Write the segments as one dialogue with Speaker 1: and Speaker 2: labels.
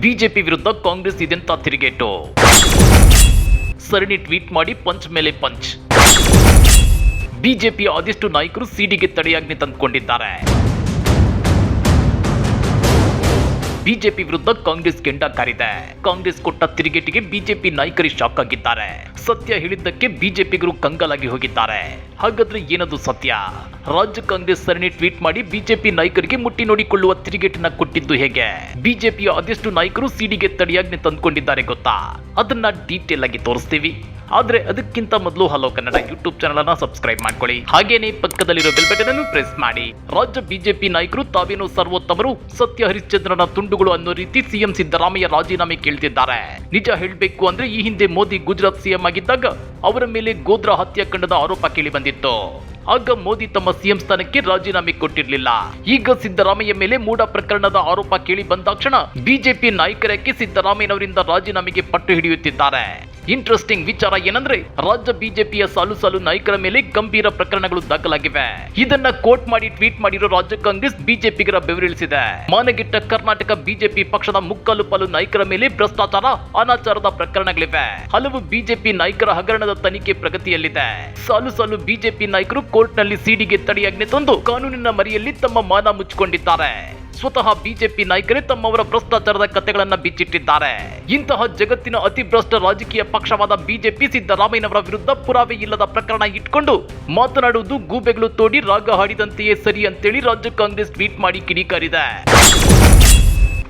Speaker 1: BJP ವಿರುದ್ಧ ಕಾಂಗ್ರೆಸ್ ಇದೆಂತ ತಿರುಗೇಟು? ಸರಣಿ ಟ್ವೀಟ್ ಮಾಡಿ ಪಂಚ್ ಮೇಲೆ ಪಂಚ್. ಬಿಜೆಪಿ ಆದಿಷ್ಟು ನಾಯಕರು ಸಿಡಿಗೆ ತಡೆಯಾಜ್ಞೆ ತಂದುಕೊಂಡಿದ್ದಾರೆ. ಬಿಜೆಪಿ ವಿರುದ್ಧ ಕಾಂಗ್ರೆಸ್ ಕೆಂಡ ಕಾರಿದೆ. ಕಾಂಗ್ರೆಸ್ ಕೊಟ್ಟ ತಿರುಗೇಟಿಗೆ ಬಿಜೆಪಿ ನಾಯಕರು ಶಾಕ್ ಆಗಿದ್ದಾರೆ. ಸತ್ಯ ಹೇಳಿದ್ದಕ್ಕೆ ಬಿಜೆಪಿಗರು ಕಂಗಾಲಾಗಿ ಹೋಗಿದ್ದಾರೆ. ಹಾಗಾದ್ರೆ ಏನದು ಸತ್ಯ? ರಾಜ್ಯ ಕಾಂಗ್ರೆಸ್ ಸರಣಿ ಟ್ವೀಟ್ ಮಾಡಿ ಬಿಜೆಪಿ ನಾಯಕರಿಗೆ ಮುಟ್ಟಿ ನೋಡಿಕೊಳ್ಳುವ ತಿರುಗೇಟನ್ನ ಕೊಟ್ಟಿದ್ದು ಹೇಗೆ? ಬಿಜೆಪಿಯ ಅದೆಷ್ಟು ನಾಯಕರು ಸಿಡಿಗೆ ತಡೆಯಾಜ್ಞೆ ತಂದುಕೊಂಡಿದ್ದಾರೆ ಗೊತ್ತಾ? ಅದನ್ನ ಡೀಟೇಲ್ ಆಗಿ ತೋರಿಸ್ತೀವಿ. ಆದ್ರೆ ಅದಕ್ಕಿಂತ ಮೊದಲು ಹಲೋ ಕನ್ನಡ ಯೂಟ್ಯೂಬ್ ಚಾನಲ್ ಅನ್ನ ಸಬ್ಸ್ಕ್ರೈಬ್ ಮಾಡ್ಕೊಳ್ಳಿ. ಹಾಗೇನೆ ಪಕ್ಕದಲ್ಲಿರೋ ಬೆಲ್ ಬಟನ್ ಅನ್ನು ಪ್ರೆಸ್ ಮಾಡಿ. ರಾಜ್ಯ ಬಿಜೆಪಿ ನಾಯಕರು ತಾವೇನು ಸರ್ವೋತ್ತಮರು ಸತ್ಯ ಹರಿಶ್ಚಂದ್ರನ ತುಂಡುಗಳು ಅನ್ನೋ ರೀತಿ ಸಿಎಂ ಸಿದ್ದರಾಮಯ್ಯ ರಾಜೀನಾಮೆ ಕೇಳ್ತಿದ್ದಾರೆ. ನಿಜ ಹೇಳಬೇಕು ಅಂದ್ರೆ ಈ ಹಿಂದೆ ಮೋದಿ ಗುಜರಾತ್ ಸಿಎಂ ಆಗಿದ್ದಾಗ ಅವರ ಮೇಲೆ ಗೋದ್ರ ಹತ್ಯಾಕಾಂಡದ ಆರೋಪ ಕೇಳಿ ಬಂದಿತ್ತು ಆಗ ಮೋದಿ ತಮ್ಮ ಸಿಎಂ ಸ್ಥಾನಕ್ಕೆ ರಾಜೀನಾಮೆ ಕೊಟ್ಟಿರಲಿಲ್ಲ. ಈಗ ಸಿದ್ದರಾಮಯ್ಯ ಮೇಲೆ ಮೂಡ ಪ್ರಕರಣದ ಆರೋಪ ಕೇಳಿ ಬಂದಾಕ್ಷಣ ಬಿಜೆಪಿ ನಾಯಕರಕ್ಕೆ ಸಿದ್ದರಾಮಯ್ಯನವರಿಂದ ರಾಜೀನಾಮೆಗೆ ಪಟ್ಟು ಹಿಡಿಯುತ್ತಿದ್ದಾರೆ. ಇಂಟ್ರೆಸ್ಟಿಂಗ್ ವಿಚಾರ ಏನಂದ್ರೆ, ರಾಜ್ಯ ಬಿಜೆಪಿಯ ಸಾಲು ಸಾಲು ನಾಯಕರ ಮೇಲೆ ಗಂಭೀರ ಪ್ರಕರಣಗಳು ದಾಖಲಾಗಿವೆ. ಇದನ್ನ ಕೋಟ್ ಮಾಡಿ, ಟ್ವೀಟ್ ಮಾಡಿರೋ ರಾಜ್ಯ ಕಾಂಗ್ರೆಸ್ ಬಿಜೆಪಿಗರ ಬೆವರಿಳಿಸಿದೆ. ಮಾನಗಿಟ್ಟ ಕರ್ನಾಟಕ ಬಿಜೆಪಿ ಪಕ್ಷದ ಮುಕ್ಕಾಲು ಪಾಲು ನಾಯಕರ ಮೇಲೆ ಭ್ರಷ್ಟಾಚಾರ, ಅನಾಚಾರದ ಪ್ರಕರಣಗಳಿವೆ. ಹಲವು ಬಿಜೆಪಿ ನಾಯಕರ ಹಗರಣದ ತನಿಖೆ ಪ್ರಗತಿಯಲ್ಲಿದೆ. ಸಾಲು ಸಾಲು ಬಿಜೆಪಿ ನಾಯಕರು ಕೋರ್ಟ್ನಲ್ಲಿ ಸಿಡಿಗೆ ತಡೆಯಾಜ್ಞೆ ತಂದು, ಕಾನೂನಿನ ಮರಿಯಲ್ಲಿ ತಮ್ಮ ಮಾನ ಮುಚ್ಚಿಕೊಂಡಿದ್ದಾರೆ. ಸ್ವತಃ ಬಿಜೆಪಿ ನಾಯಕರೇ ತಮ್ಮವರ ಭ್ರಷ್ಟಾಚಾರದ ಕಥೆಗಳನ್ನು ಬಿಚ್ಚಿಟ್ಟಿದ್ದಾರೆ. ಇಂತಹ ಜಗತ್ತಿನ ಅತಿ ಭ್ರಷ್ಟ ರಾಜಕೀಯ ಪಕ್ಷವಾದ ಬಿಜೆಪಿ ಸಿದ್ದರಾಮಯ್ಯನವರ ವಿರುದ್ಧ ಪುರಾವೆ ಇಲ್ಲದ ಪ್ರಕರಣ ಇಟ್ಕೊಂಡು ಮಾತನಾಡುವುದು ಗೂಬೆಗಳು ತೋಡಿ ರಾಗ ಹಾಡಿದಂತೆಯೇ ಸರಿ ಅಂತೇಳಿ ರಾಜ್ಯ ಕಾಂಗ್ರೆಸ್ ಟ್ವೀಟ್ ಮಾಡಿ ಕಿಡಿಕಾರಿದೆ.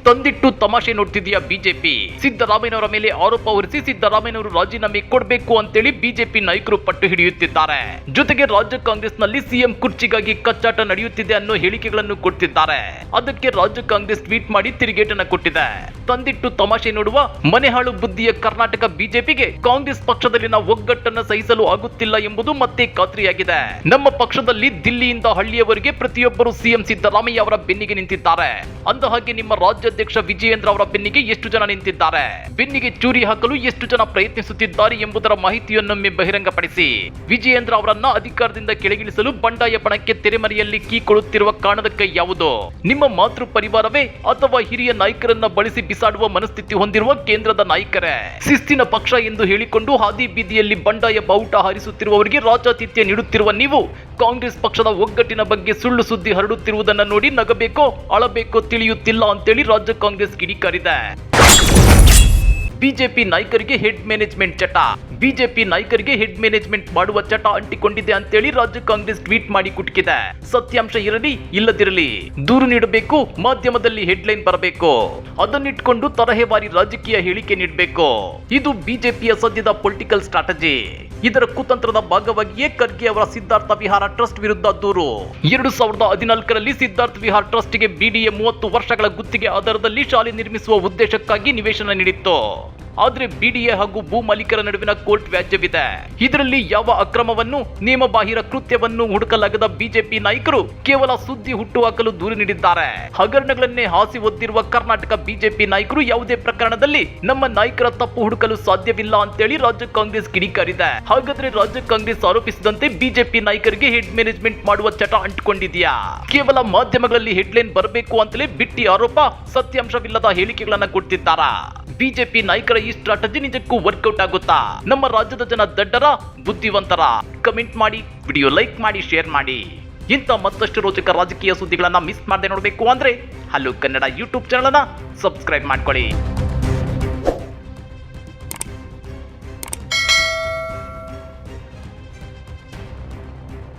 Speaker 1: ತಂದಿಟ್ಟು ತಮಾಷೆ ನೋಡ್ತಿದೆಯಾ ಬಿಜೆಪಿ? ಸಿದ್ದರಾಮಯ್ಯನವರ ಮೇಲೆ ಆರೋಪ ಹೊರಿಸಿ ಸಿದ್ದರಾಮಯ್ಯನವರು ರಾಜೀನಾಮೆ ಕೊಡಬೇಕು ಅಂತೇಳಿ ಬಿಜೆಪಿ ನಾಯಕರು ಪಟ್ಟು ಹಿಡಿಯುತ್ತಿದ್ದಾರೆ. ಜೊತೆಗೆ ರಾಜ್ಯ ಕಾಂಗ್ರೆಸ್ನಲ್ಲಿ ಸಿಎಂ ಕುರ್ಚಿಗಾಗಿ ಕಚ್ಚಾಟ ನಡೆಯುತ್ತಿದೆ ಅನ್ನೋ ಹೇಳಿಕೆಗಳನ್ನು ಕೊಡ್ತಿದ್ದಾರೆ. ಅದಕ್ಕೆ ರಾಜ್ಯ ಕಾಂಗ್ರೆಸ್ ಟ್ವೀಟ್ ಮಾಡಿ ತಿರುಗೇಟನ್ನ ಕೊಟ್ಟಿದೆ. ತಂದಿಟ್ಟು ತಮಾಷೆ ನೋಡುವ ಮನೆಹಾಳು ಬುದ್ಧಿಯ ಕರ್ನಾಟಕ ಬಿಜೆಪಿಗೆ ಕಾಂಗ್ರೆಸ್ ಪಕ್ಷದಲ್ಲಿನ ಒಗ್ಗಟ್ಟನ್ನ ಸಹಿಸಲು ಆಗುತ್ತಿಲ್ಲ ಎಂಬುದು ಮತ್ತೆ ಖಾತ್ರಿಯಾಗಿದೆ. ನಮ್ಮ ಪಕ್ಷದಲ್ಲಿ ದಿಲ್ಲಿಯಿಂದ ಹಳ್ಳಿಯವರೆಗೆ ಪ್ರತಿಯೊಬ್ಬರು ಸಿಎಂ ಸಿದ್ದರಾಮಯ್ಯ ಅವರ ಬೆನ್ನಿಗೆ ನಿಂತಿದ್ದಾರೆ. ಅಂದ ಹಾಗೆ ನಿಮ್ಮ ರಾಜ್ಯಾಧ್ಯಕ್ಷ ವಿಜಯೇಂದ್ರ ಅವರ ಬೆನ್ನಿಗೆ ಎಷ್ಟು ಜನ ನಿಂತಿದ್ದಾರೆ? ಬೆನ್ನಿಗೆ ಚೂರಿ ಹಾಕಲು ಎಷ್ಟು ಜನ ಪ್ರಯತ್ನಿಸುತ್ತಿದ್ದಾರೆ ಎಂಬುದರ ಮಾಹಿತಿಯನ್ನೊಮ್ಮೆ ಬಹಿರಂಗಪಡಿಸಿ. ವಿಜಯೇಂದ್ರ ಅವರನ್ನ ಅಧಿಕಾರದಿಂದ ಕೆಳಗಿಳಿಸಲು ಬಂಡಾಯ ಬಣಕ್ಕೆ ತೆರೆಮರೆಯಲ್ಲಿ ಕೀ ಕೊಡುತ್ತಿರುವ ಕಾರಣದ ಯಾವುದು? ನಿಮ್ಮ ಮಾತೃ ಪರಿವಾರವೇ ಅಥವಾ ಹಿರಿಯ ನಾಯಕರನ್ನ ಬಳಸಿ ಬಿಸಾಡುವ ಮನಸ್ಥಿತಿ ಹೊಂದಿರುವ ಕೇಂದ್ರದ ನಾಯಕರೇ? ಶಿಸ್ತಿನ ಪಕ್ಷ ಎಂದು ಹೇಳಿಕೊಂಡು ಹಾದಿ ಬೀದಿಯಲ್ಲಿ ಬಂಡಾಯ ಬಾವುಟ ಹಾರಿಸುತ್ತಿರುವವರಿಗೆ ರಾಜಾತಿಥ್ಯ ನೀಡುತ್ತಿರುವ ನೀವು, ಕಾಂಗ್ರೆಸ್ ಪಕ್ಷದ ಒಗ್ಗಟ್ಟಿನ ಬಗ್ಗೆ ಸುಳ್ಳು ಸುದ್ದಿ ಹರಡುತ್ತಿರುವುದನ್ನು ನೋಡಿ ನಗಬೇಕೋ, ಅಳಬೇಕೋ ತಿಳಿಯುತ್ತಿಲ್ಲ ಅಂತೇಳಿ ರಾಜ್ಯ ಕಾಂಗ್ರೆಸ್ ಕಿಡಿಕಾರಿದೆ. ಬಿಜೆಪಿ ನಾಯಕರಿಗೆ ಹೆಡ್ ಮ್ಯಾನೇಜ್ಮೆಂಟ್ ಚಟ. ಬಿಜೆಪಿ ನಾಯಕರಿಗೆ ಹೆಡ್ ಮ್ಯಾನೇಜ್ಮೆಂಟ್ ಮಾಡುವ ಚಟ ಅಂಟಿಕೊಂಡಿದೆ ಅಂತೇಳಿ ರಾಜ್ಯ ಕಾಂಗ್ರೆಸ್ ಟ್ವೀಟ್ ಮಾಡಿ ಕುಟುಕಿದೆ. ಸತ್ಯಾಂಶ ಇರಲಿ, ಇಲ್ಲದಿರಲಿ, ದೂರು ನೀಡಬೇಕು, ಮಾಧ್ಯಮದಲ್ಲಿ ಹೆಡ್ಲೈನ್ ಬರಬೇಕು. ಅದನ್ನಿಟ್ಕೊಂಡು ತರಹೇವಾರಿ ರಾಜಕೀಯ ಹೇಳಿಕೆ ನೀಡಬೇಕು. ಇದು ಬಿಜೆಪಿಯ ಸದ್ಯದ ಪೊಲಿಟಿಕಲ್ ಸ್ಟ್ರಾಟಜಿ. ಇದರ ಕುತಂತ್ರದ ಭಾಗವಾಗಿಯೇ ಖರ್ಗೆ ಅವರ ಸಿದ್ಧಾರ್ಥ ವಿಹಾರ ಟ್ರಸ್ಟ್ ವಿರುದ್ಧ ದೂರು. ಎರಡು ಸಾವಿರದ ಹದಿನಾಲ್ಕರಲ್ಲಿ ಸಿದ್ಧಾರ್ಥ ವಿಹಾರ್ ಟ್ರಸ್ಟ್ಗೆ ಬಿಡಿಎ ಮೂವತ್ತು ವರ್ಷಗಳ ಗುತ್ತಿಗೆ ಆಧಾರದಲ್ಲಿ ಶಾಲೆ ನಿರ್ಮಿಸುವ ಉದ್ದೇಶಕ್ಕಾಗಿ ನಿವೇಶನ ನೀಡಿತ್ತು. ಆದ್ರೆ ಬಿಡಿಎ ಹಾಗೂ ಭೂ ಮಾಲೀಕರ ನಡುವಿನ ಕೋರ್ಟ್ ವ್ಯಾಜ್ಯವಿದೆ. ಇದರಲ್ಲಿ ಯಾವ ಅಕ್ರಮವನ್ನು, ನಿಯಮಬಾಹಿರ ಕೃತ್ಯವನ್ನು ಹುಡುಕಲಾಗದ ಬಿಜೆಪಿ ನಾಯಕರು ಕೇವಲ ಸುದ್ದಿ ಹುಟ್ಟುಹಾಕಲು ದೂರು ನೀಡಿದ್ದಾರೆ. ಹಗರಣಗಳನ್ನೇ ಹಾಸಿ ಒದ್ದಿರುವ ಕರ್ನಾಟಕ ಬಿಜೆಪಿ ನಾಯಕರು ಯಾವುದೇ ಪ್ರಕರಣದಲ್ಲಿ ನಮ್ಮ ನಾಯಕರ ತಪ್ಪು ಹುಡುಕಲು ಸಾಧ್ಯವಿಲ್ಲ ಅಂತೇಳಿ ರಾಜ್ಯ ಕಾಂಗ್ರೆಸ್ ಕಿಡಿಕಾರಿದೆ. ಹಾಗಾದ್ರೆ ರಾಜ್ಯ ಕಾಂಗ್ರೆಸ್ ಆರೋಪಿಸಿದಂತೆ ಬಿಜೆಪಿ ನಾಯಕರಿಗೆ ಹೆಡ್ ಮ್ಯಾನೇಜ್ಮೆಂಟ್ ಮಾಡುವ ಚಟ ಅಂಟಿಕೊಂಡಿದೆಯಾ? ಕೇವಲ ಮಾಧ್ಯಮಗಳಲ್ಲಿ ಹೆಡ್ಲೈನ್ ಬರಬೇಕು ಅಂತಲೇ ಬಿಟ್ಟಿ ಆರೋಪ ಸತ್ಯಾಂಶವಿಲ್ಲದ ಹೇಳಿಕೆಗಳನ್ನ ಕೊಡ್ತಿದ್ದಾರಾ ಬಿಜೆಪಿ ನಾಯಕರ ಈ ಸ್ಟ್ರಾಟಜಿ ನಿಜಕ್ಕೂ ವರ್ಕೌಟ್ ಆಗುತ್ತಾ? ನಮ್ಮ ರಾಜ್ಯದ ಜನ ದಡ್ಡರ, ಬುದ್ಧಿವಂತರ. ಕಮೆಂಟ್ ಮಾಡಿ ವಿಡಿಯೋ ಲೈಕ್ ಮಾಡಿ ಶೇರ್ ಮಾಡಿ. ಇಂಥ ಮತ್ತಷ್ಟು ರೋಚಕ ರಾಜಕೀಯ ಸುದ್ದಿಗಳನ್ನ ಮಿಸ್ ಮಾಡದೆ ನೋಡಬೇಕು ಅಂದ್ರೆ ಹಲೋ ಕನ್ನಡ ಯೂಟ್ಯೂಬ್ ಚಾನಲ್ ಅನ್ನ ಸಬ್ಸ್ಕ್ರೈಬ್ ಮಾಡ್ಕೊಳ್ಳಿ.